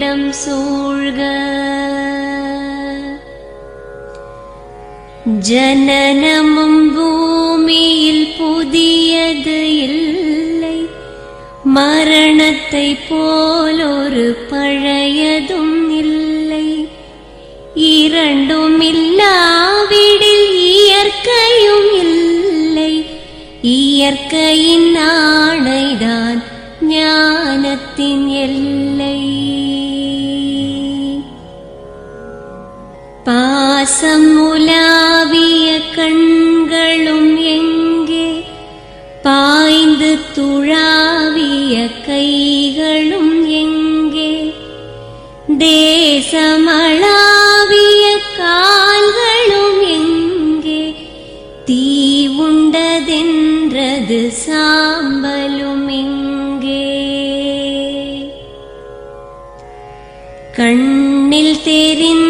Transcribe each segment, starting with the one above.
இடம் சூழ்க. ஜனனமும் பூமியில் புதியது இல்லை. மரணத்தை போலொரு பழையதும் இல்லை. இரண்டும் இல்லாவிடில் இயற்கையும் இல்லை. இயற்கையின் பாசமுலாவிய கண்களும் எங்கே? பாய்ந்து துழாவிய கைகளும் எங்கே? தேசமளாவிய கால்களும் எங்கே? தீ உண்டதென்றது சாம்பலும் எங்கே? கண்ணில் தெரிந்த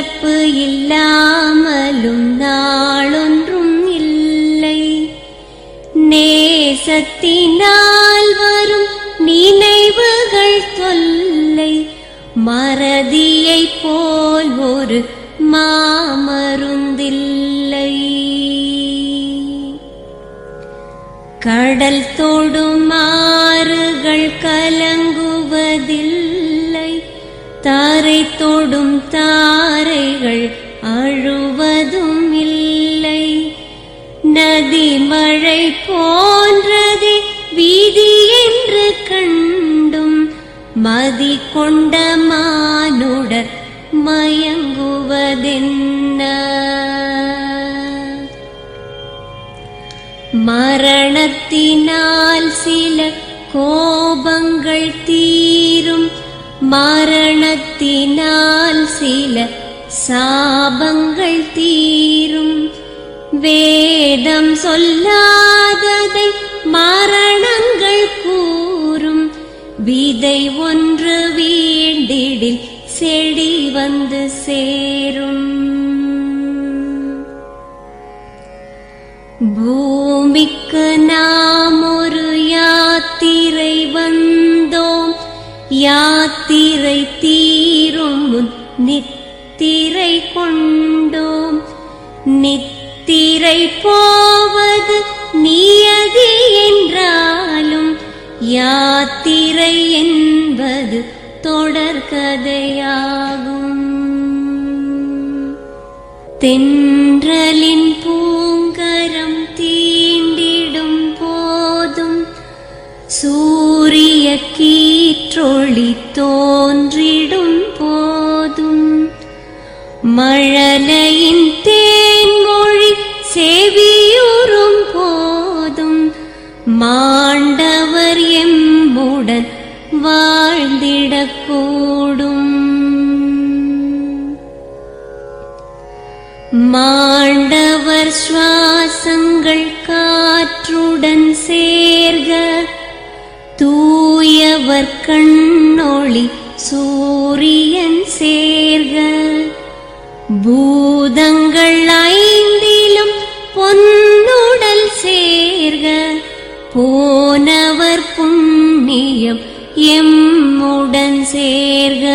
இறப்பு இல்லாமலும் நாளொன்றும் இல்லை. நேசத்தினால் வரும் நினைவுகள் தொல்லை. மறதியை போல் ஒரு மாமருந்தில்லை. கடல் தொடும் ஆறுகள் கலங்குவதில்லை. தாரை தொடும் தாரைகள் அழுவதும் இல்லை. நதி மழை போன்றது வீதி என்று கண்டும் மதி கொண்ட மானுடர் மயங்குவதென்ன? மரணத்தினால் சில கோபங்கள் தீரும். மரணத்தினால் சில சாபங்கள் தீரும். வேதம் சொல்லாததை மரணங்கள் கூறும். விதை ஒன்று வீண்டிடில் செடி வந்து சேரும். பூமிக்கு நாம் ஒரு யாத்திரை வந்தோம். யாத்திரை தீ நித்திரை கொண்டோம். நித்திரை போவது நியதி என்றாலும் யாத்திரை என்பது தொடர்கதையாகும் தென்றலின் பூங்கரம் மழலையின் தேன்மொழி செவியுறும் போதும். மாண்டவர் எம்முடன் வாழ்ந்திடக்கூடும். மாண்டவர் சுவாசங்கள் காற்றுடன் சேர்க. தூயவர் கண் பூதங்கள் ஐந்திலும் பொன்னுடல் சேர்க. போனவர் புண்ணியம் எம்முடன் சேர்க.